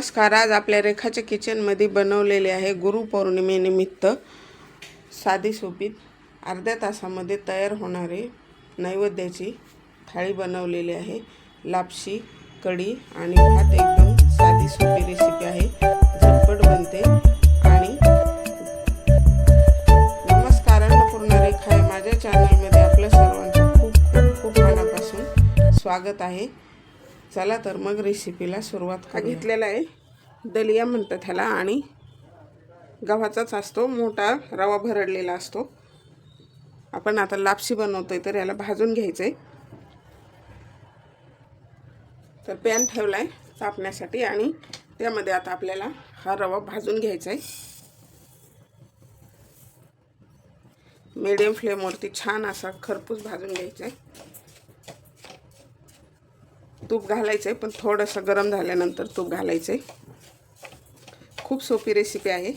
नमस्कार आज आपल्या रेखाच्या किचनमध्ये बनवलेले आहे गुरुपौर्णिमेनिमित्त साधी सोपीत. अर्ध्या तासामध्ये तयार होणारे नैवेद्याची थाळी बनवलेली आहे. लापशी कढी आणि भात एकदम साधी सोपी रेसिपी आहे. झटपट बनते आणि नमस्कार अन्नपूर्णा रेखा आहे. माझ्या चॅनलमध्ये आपल्या सर्वांचं खूप खूप खूप मनापासून स्वागत आहे. चला तर मग रेसिपीला सुरुवात का घेतलेला आहे. दलिया म्हणतात ह्याला आणि गव्हाचाच असतो. मोठा रवा भरडलेला असतो. आपण आता लापशी आहे तर याला भाजून घ्यायचं आहे तर पॅन ठेवला आहे तापण्यासाठी आणि त्यामध्ये आता आपल्याला हा रवा भाजून घ्यायचा आहे मीडियम फ्लेमवरती छान असा खरपूस भाजून घ्यायचा आहे तूप घालायचं आहे पण थोडंसं गरम झाल्यानंतर तूप घालायचं आहे खूप सोपी रेसिपी आहे.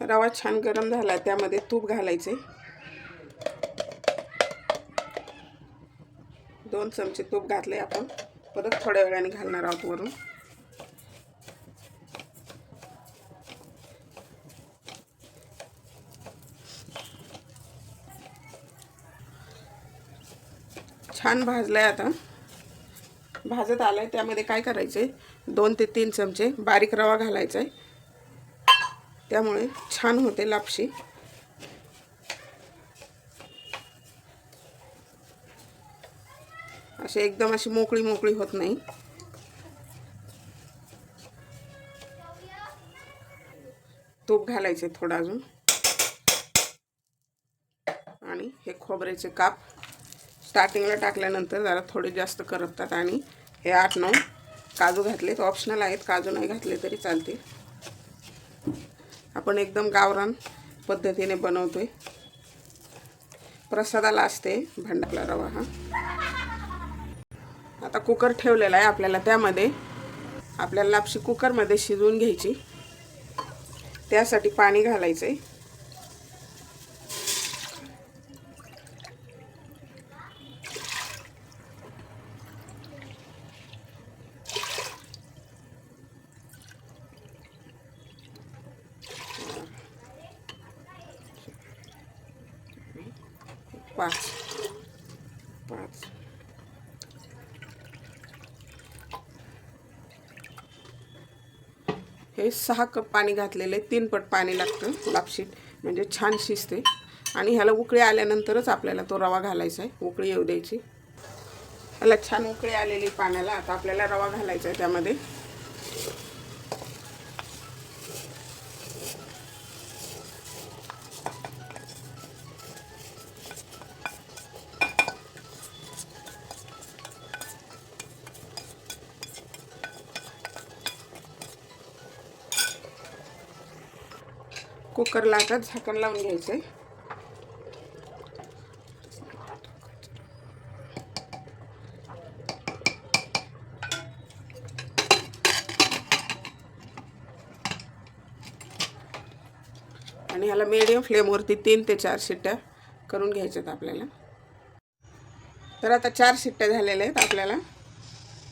रवा छान गरम झाला त्यामध्ये तूप घालायचे दोन चमचे तूप घातले आपण. परत थोड्या वेळाने घालणार आहोत वरून. छान भाजलं आहे आता. भाजत आलं आहे त्यामध्ये काय करायचं आहे दोन ते तीन चमचे बारीक रवा घालायचा आहे त्यामुळे छान होते लापशी. असे एकदम अशी मोकळी मोकळी होत नाही. तूप घालायचे थोडं अजून. आणि हे खोबऱ्याचे काप. स्टार्टिंगला टाकल्यानंतर जरा थोडे जास्त करपतात आणि हे आठ नऊ काजू घातले. ऑप्शनल आहेत. काजू नाही घातले तरी चालतील. आपण एकदम गावरान पद्धतीने बनवतो आहे प्रसादाला असते भांडापला रवा हा. आता कुकर ठेवलेला आहे आपल्याला त्यामध्ये. आपल्याला लापशी कुकरमध्ये शिजवून घ्यायची. त्यासाठी पाणी घालायचं आहे पाच. पाच. हे सहा कप पाणी घातलेले तीन पट पाणी लागतं लापशीट म्हणजे छान शिजते. आणि ह्याला उकळी आल्यानंतरच आपल्याला तो रवा घालायचा आहे. उकळी येऊ द्यायची. ह्याला छान उकळी आलेली पाण्याला आता आपल्याला रवा घालायचा आहे त्यामध्ये. कुकरला आता झाकण लावून घ्यायचं आहे आणि ह्याला मिडियम फ्लेमवरती तीन ते चार शिट्ट्या करून घ्यायच्यात आपल्याला. तर आता चार शिट्ट्या झालेल्या आहेत आपल्याला.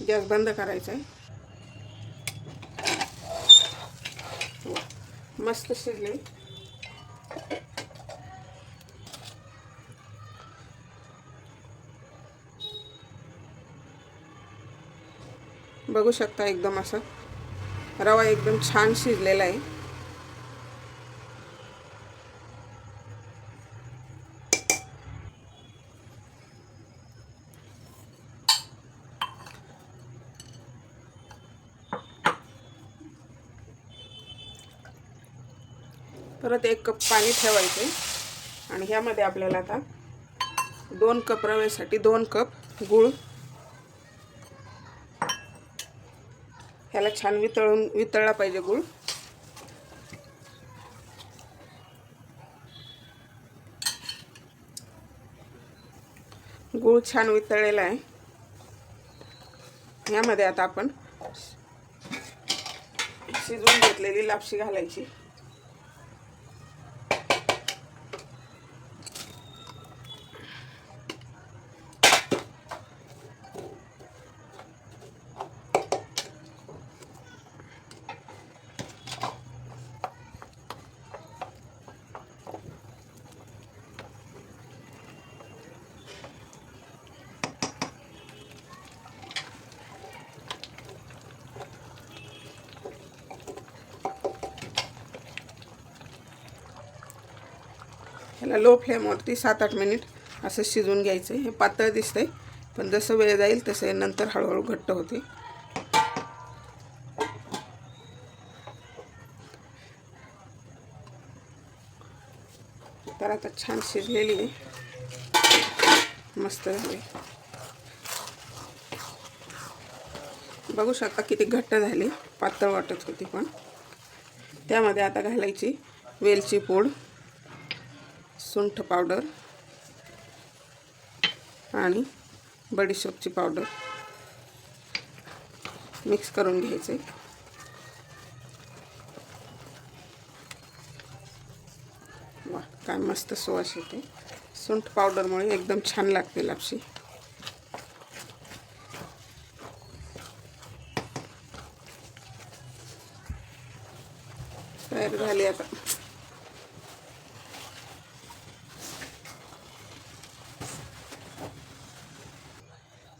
गॅस बंद करायचा आहे मस्त शिजले. बघू शकता एकदम असं. रवा एकदम छान शिजलेला आहे. परत एक कप पाणी ठेवायचे. आणि ह्यामध्ये आपल्याला आता दोन कप रव्यासाठी दोन कप गूळ. ह्याला छान वितळून वितळला पाहिजे गूळ. गूळ छान वितळलेला आहे. ह्यामध्ये आता आपण शिजवून घेतलेली लापशी घालायची. ह्याला लो फ्लेमवरती सात आठ मिनिट असं शिजून घ्यायचं. हे पातळ दिसतंय पण जसं वेळ जाईल तसं नंतर हळूहळू घट्ट होते. तर आता छान शिजलेली आहे. मस्त झाली. बघू शकता किती घट्ट झाली. पातळ वाटत होती पण. त्यामध्ये आता घालायची वेलची पूड. सुंठ पावडर आणि बडीशोपची पावडर मिक्स करून घ्यायचे. वा काय मस्त सुवास येते सुंठ पावडरमुळे एकदम छान लागते लापशी तयार झाली आता.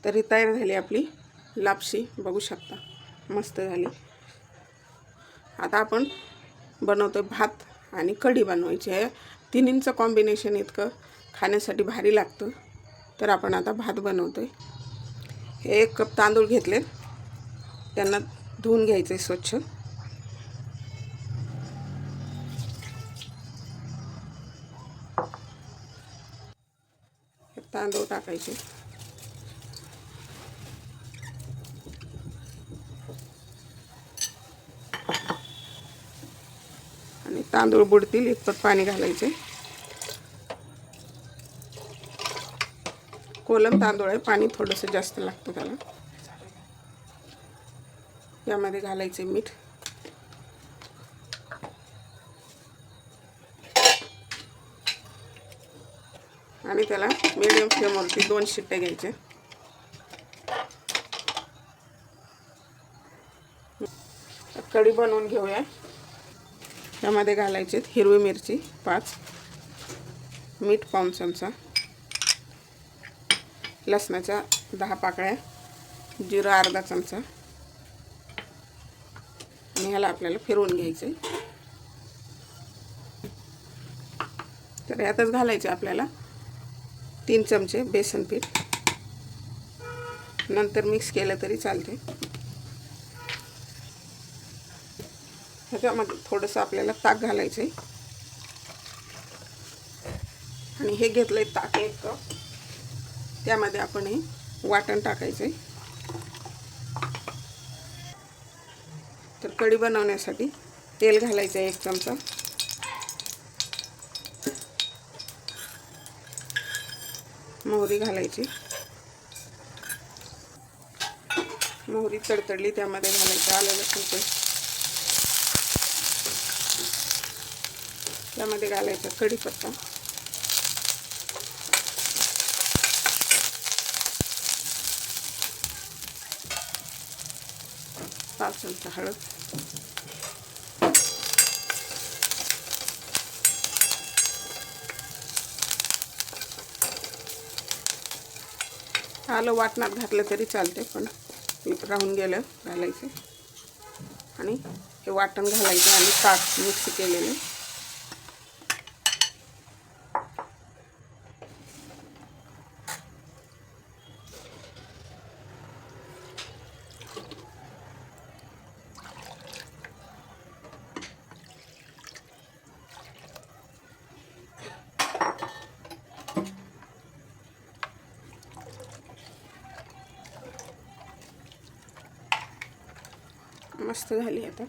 तरी तयार झाली आपली लापशी. बघू शकता. मस्त झाली. आता आपण बनवतो भात आणि कढी बनवायची आहे. तिन्हींचं कॉम्बिनेशन इतकं खाण्यासाठी भारी लागतं. तर आपण आता भात बनवतो आहे हे एक कप तांदूळ घेतले. त्यांना धुवून घ्यायचे स्वच्छ. तांदूळ टाकायचे आणि तांदूळ बुडतील इतपत पाणी घालायचे. कोलम तांदूळ आहे पाणी थोडंसं जास्त लागतं त्याला. यामध्ये घालायचे मीठ. आणि त्याला मिडियम फ्लेमवरती दोन शिट्टे घ्यायचे. कढी बनवून घेऊया. त्यामध्ये घालायचे हिरवी मिरची पाच. मीठ पाऊन चमचा. लसणाच्या दहा पाकळ्या. जिरा अर्धा चमचा. आणि ह्याला आपल्याला फिरवून घ्यायचं तर यातच घालायचे आपल्याला तीन चमचे बेसन पीठ. नंतर मिक्स केलं तरी चालते ह्याच्यामध्ये थोडंसं आपल्याला ताक घालायचं आहे आणि हे घेतलं आहे ताक एक कप. त्यामध्ये आपण हे वाटण टाकायचं आहे तर कढी बनवण्यासाठी तेल घालायचं आहे एक चमचा. मोहरी घालायची. मोहरी तडतडली त्यामध्ये घालायचं आलं लसूण पेस्ट त्यामध्ये घालायचा कढीपत्ता. पाच चमचा हळद. आलं वाटणात घातलं तरी चालते पण राहून गेलं घालायचं. आणि हे वाटण घालायचं आणि ताक मिक्स केलेलं. मस्त झाली आता.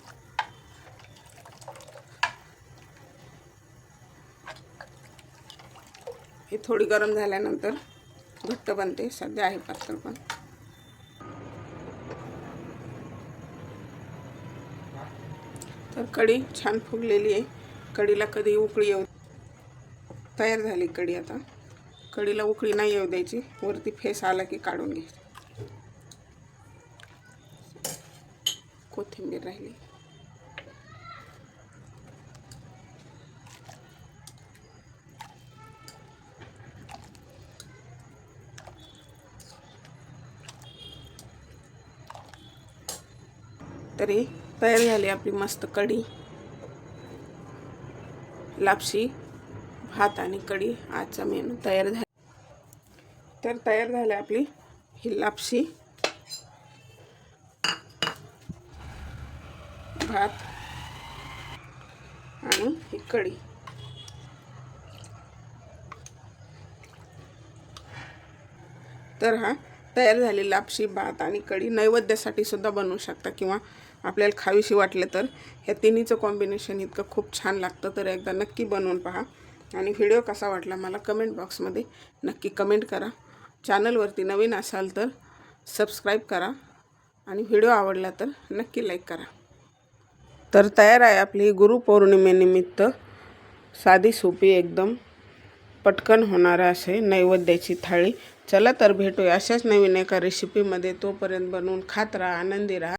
हे थोडी गरम झाल्यानंतर घट्ट बनते सध्या आहे पातळ पण. तर कढी छान फुगलेली आहे. कढीला कधी उकळी येऊ तयार झाली कढी आता. कढीला उकळी नाही येऊ द्यायची. वरती फेस आला की काढून घ्यायची. कोथिंबीर राहिली. तरी तयार झाली आपली मस्त कढी. लापशी भात आणि कढी आजचा मेनू तयार झाला. तर तयार झाली आपली ही लापशी. भात आणि ही कढी. तर हा तयार झालेला लापशी भात आणि कढी नैवेद्यासाठी सुद्धा बनवू शकता किंवा आपल्याला खावीशी वाटले तर. ह्या तिन्हीचं कॉम्बिनेशन इतकं खूप छान लागतं तर एकदा नक्की बनवून पहा. आणि व्हिडिओ कसा वाटला मला कमेंट बॉक्समध्ये नक्की कमेंट करा. चॅनलवरती नवीन असाल तर सबस्क्राईब करा. आणि व्हिडिओ आवडला तर नक्की लाईक करा. तर तयार आहे आपली गुरुपौर्णिमेनिमित्त. साधी सोपी एकदम. पटकन होणार असे नैवेद्याची थाळी. चला तर भेटूया अशाच नवीन एका रेसिपीमध्ये तोपर्यंत बनवून खात राहा आनंदी राहा.